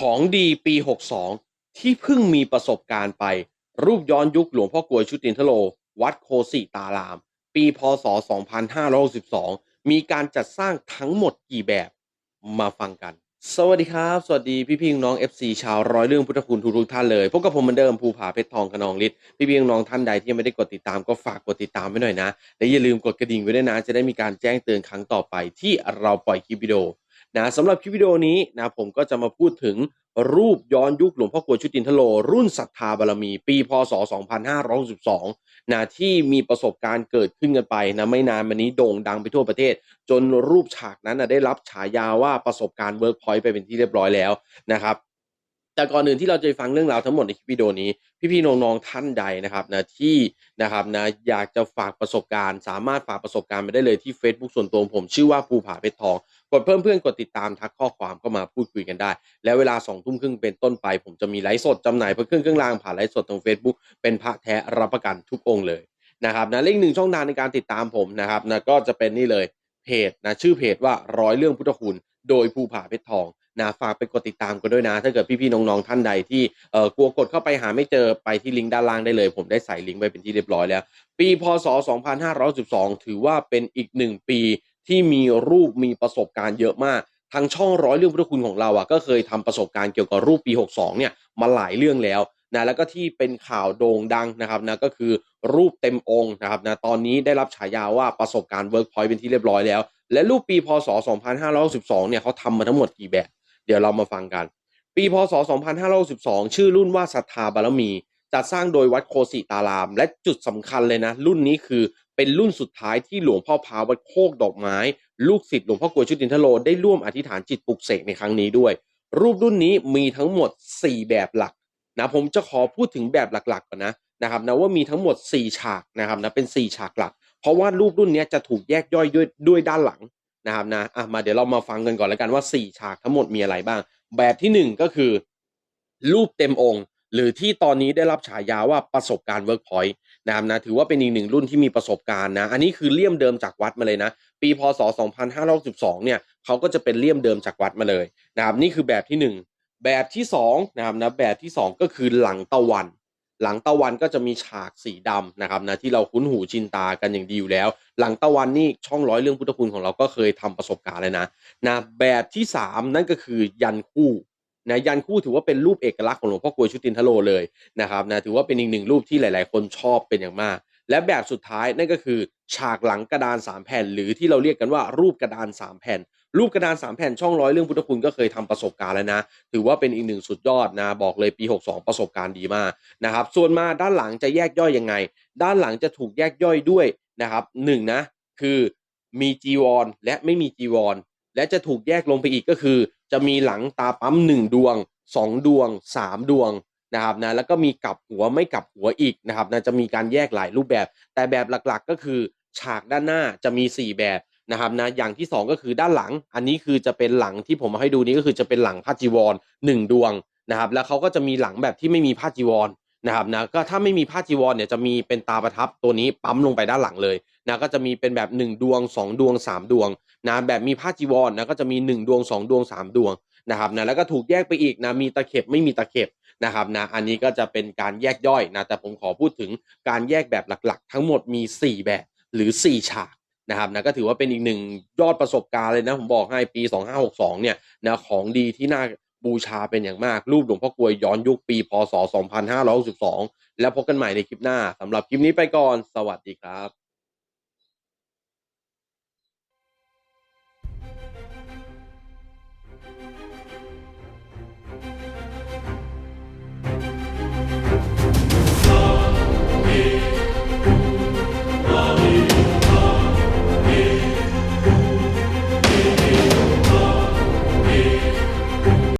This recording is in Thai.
ของดีปี 62 ที่เพิ่งมีประสบการณ์ไป รูปย้อนยุคหลวงพ่อกลวยชุตินทโล วัดโคสิตาราม ปีพศ 2562 มีการจัดสร้างทั้งหมดกี่แบบมาฟังกัน สวัสดีครับ สวัสดีพี่พี่น้อง FC ชาวร้อยเรื่องพุทธคุณทุกท่านเลยพบกับผมเหมือนเดิมภูผาเพชรทองขนองฤทธิ์พี่พี่น้องท่านใดที่ยังไม่ได้กดติดตามก็ฝากกดติดตามไว้หน่อยนะ และอย่าลืมกดกระดิ่งไว้ด้วยนะ จะได้มีการแจ้งเตือนครั้งต่อไปที่เราปล่อยคลิปวิดีโอ นะสำหรับคลิปวิดีโอนี้นะผมก็จะมาพูดถึงรูปย้อนยุคหลวงพ่อกลวยชุตินทโล รุ่นศรัทธาบารมี ปีพศ 2562นะที่มีประสบการณ์เกิดขึ้นกันไปนะไม่นานมานี้โด่งดังไปทั่วประเทศ จนรูปฉากนั้นนะได้รับฉายาว่าประสบการณ์เวิร์กพอยต์ไปเป็นที่เรียบร้อยแล้วนะครับ แต่ก่อนอื่นที่เราจะไปฟังเรื่องราวทั้งหมดในคลิปวิดีโอนี้ พี่ๆน้องๆท่านใดนะครับนะที่นะครับนะอยากจะฝากประสบการณ์ สามารถฝากประสบการณ์ไปได้เลยที่ Facebook ส่วนตัวของผมชื่อว่าภูผาเพชรทองกดเพิ่มเพื่อนกดติดตามทักข้อความเข้ามาพูดคุยกันได้ แล้วเวลาสองทุ่มครึ่งเป็นต้นไป ผมจะมีไลฟ์สดจำหน่ายพระเครื่องเครื่องรางผ่านไลฟ์สดตรง Facebook เป็นพระแท้รับประกันทุกองค์เลยนะครับนะเลขหนึ่งช่องทางในการติดตามผมนะครับนะก็จะเป็นนี่เลยเพจนะชื่อเพจว่าร้อยเรื่องพุทธคุณโดยภูผาเพชรทอง นะฝากไปกดติดตามกันด้วยนะ ถ้าเกิดพี่ๆน้องๆท่านใดที่เอ่อกลัวกดเข้าไปหาไม่เจอไปที่ลิงก์ด้านล่างได้เลย ผมได้ใส่ลิงก์ไว้เป็นที่เรียบร้อยแล้ว ปีพศ 2512 ถือว่าเป็นอีกหนึ่งปีที่มีรูปมีประสบการณ์เยอะมากทางช่องร้อยเรื่องพุทธคุณของเราอะก็เคยทำประสบการณ์เกี่ยวกับรูปปี 62 เนี่ยมาหลายเรื่องแล้วนะแล้วก็ที่เป็นข่าวโด่งดังนะครับนะก็คือรูปเต็มองค์นะครับนะตอนนี้ได้รับฉายาว่าประสบการณ์เวิร์กพอยต์เป็นที่เรียบร้อยแล้ว และรูปปีพศ 2512 เนี่ยเขาทำมาทั้งหมดกี่แบบ ดี๋ยวเรามาฟังกัน ปีพศ 2512 ชื่อรุ่นว่าศรัทธาบารมี จัดสร้างโดยวัดโคสิตาราม และจุดสำคัญเลยนะ รุ่นนี้คือเป็นรุ่นสุดท้ายที่หลวงพ่อพาวัดโคกดอกไม้ ลูกศิษย์หลวงพ่อกลวยชุตินทโลได้ร่วมอธิษฐานจิตปลุกเสกในครั้งนี้ด้วย รูปรุ่นนี้มีทั้งหมด 4 แบบหลักนะผมจะขอพูดถึงแบบหลักๆก่อนนะนะครับนะว่ามีทั้งหมด 4 ฉากนะครับนะเป็น 4 ฉากหลัก เพราะว่ารูปรุ่นนี้จะถูกแยกย่อยด้วยด้วยด้านหลัง นะครับนะอะมาเดี๋ยวเรามาฟังกันก่อนแล้วกันว่า 4 ฉากทั้งหมดมีอะไรบ้าง แบบที่หนึ่งก็คือ รูปเต็มองค์ หรือที่ตอนนี้ได้รับฉายาว่าประสบการณ์เวิร์กพอยต์นะครับนะถือว่าเป็นอีกหนึ่งรุ่นที่มีประสบการณ์นะ อันนี้คือเลี่ยมเดิมจากวัดมาเลยนะ ปีพศ 2562เนี่ยเขาก็จะเป็นเลี่ยมเดิมจากวัดมาเลยนะครับนี่คือแบบที่หนึ่งแบบที่สองนะครับนะแบบที่สองก็คือหลังตะวัน หลังตะวันก็จะมีฉากสีดำนะครับนะที่เราคุ้นหูชินตากันอย่างดีอยู่แล้ว หลังตะวันนี่ช่องร้อยเรื่องพุทธคุณของเราก็เคยทำประสบการณ์เลยนะนะแบบที่สามนั่นก็คือยันคู่นะยันคู่ถือว่าเป็นรูปเอกลักษณ์ของหลวงพ่อกลวยชุตินทโลเลยนะครับนะถือว่าเป็นอีกหนึ่งรูปที่หลาย ๆ คนชอบเป็นอย่างมาก และแบบสุดท้ายนั่นก็คือ ฉากหลังกระดานสามแผ่น หรือที่เราเรียกกันว่ารูปกระดานสามแผ่น รูปกระดานสามแผ่นช่องร้อยเรื่องพุทธคุณก็เคยทำประสบการณ์แล้วนะ ถือว่าเป็นอีกหนึ่งสุดยอดนะ บอกเลยปี 62 ประสบการณ์ดีมากนะครับ ส่วนมาด้านหลังจะแยกย่อยยังไง ด้านหลังจะถูกแยกย่อยด้วยนะครับหนึ่งนะคือมีจีวรและไม่มีจีวรและจะถูกแยกลงไปอีกก็คือ จะมีหลังตาปั๊มหนึ่งดวงสองดวงสามดวง นะครับนะแล้วก็มีกลับหัวไม่กลับหัวอีกนะครับนะจะมีการแยกหลายรูปแบบ แต่แบบหลักๆก็คือฉากด้านหน้าจะมี 4 แบบนะครับนะอย่างที่ 2 ก็คือด้านหลัง อันนี้คือจะเป็นหลังที่ผมมาให้ดูนี้ก็คือจะเป็นหลังผ้าจีวรหนึ่งดวงนะครับ แล้วเขาก็จะมีหลังแบบที่ไม่มีผ้าจีวรนะครับนะก็ถ้าไม่มีผ้าจีวรเนี่ยจะมีเป็นตาประทับตัวนี้ปั๊มลงไปด้านหลังเลยนะก็จะมีเป็นแบบ 1 ดวง 2 ดวง 3 ดวงนะแบบมีผ้าจีวรนะก็จะมี 1 ดวง 2 ดวง 3 ดวงนะครับนะแล้วก็ถูกแยกไปอีกนะมีตะเข็บไม่มีตะเข็บ นะครับนะอันนี้ก็จะเป็นการแยกย่อยนะแต่ผมขอพูดถึงการแยกแบบหลักๆ ทั้งหมดมี 4 แบบหรือ 4 ฉากนะครับนะก็ถือว่าเป็นอีกหนึ่งยอดประสบการณ์เลยนะผมบอกให้ปี 2562เนี่ยนะของดีที่น่าบูชาเป็นอย่างมาก รูปหลวงพ่อกลวยย้อนยุคปี พศ 2562 แล้วพบกันใหม่ในคลิปหน้าสำหรับคลิปนี้ไปก่อน สวัสดีครับ